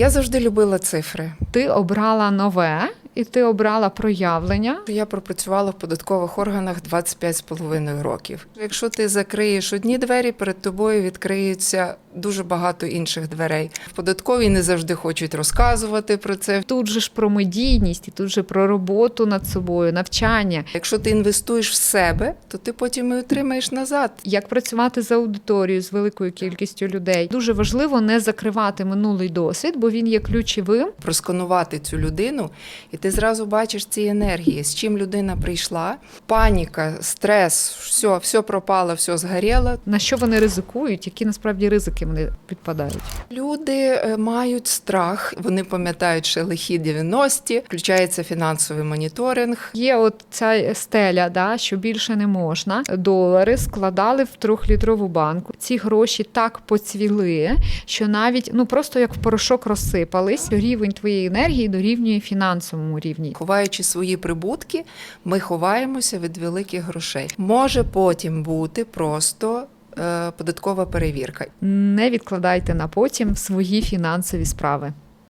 Я завжди любила цифри. Ти обрала нове і ти обрала проявлення. Я пропрацювала в податкових органах 25,5 років. Якщо ти закриєш одні двері, перед тобою відкриються дуже багато інших дверей. В податковій не завжди хочуть розказувати про це. Тут же ж про медійність, і тут же про роботу над собою, навчання. Якщо ти інвестуєш в себе, то ти потім і отримаєш назад. Як працювати з аудиторією з великою кількістю людей. Дуже важливо не закривати минулий досвід, бо він є ключовим. просканувати цю людину, і ти зразу бачиш ці енергії, з чим людина прийшла. Паніка, стрес, все, все пропало, все згоріло. На що вони ризикують, які насправді ризики вони підпадають. Люди е, мають страх, вони пам'ятають ще лихі 90-ті, включається фінансовий моніторинг. Є от ця стеля, да, що більше не можна. Долари складали в трьохлітрову банку. Ці гроші так поцвіли, що навіть ну просто як в порошок розсипались. Рівень твоєї енергії дорівнює фінансовому рівні. Ховаючи свої прибутки, ми ховаємося від великих грошей. Може потім бути просто податкова перевірка. Не відкладайте на потім свої фінансові справи.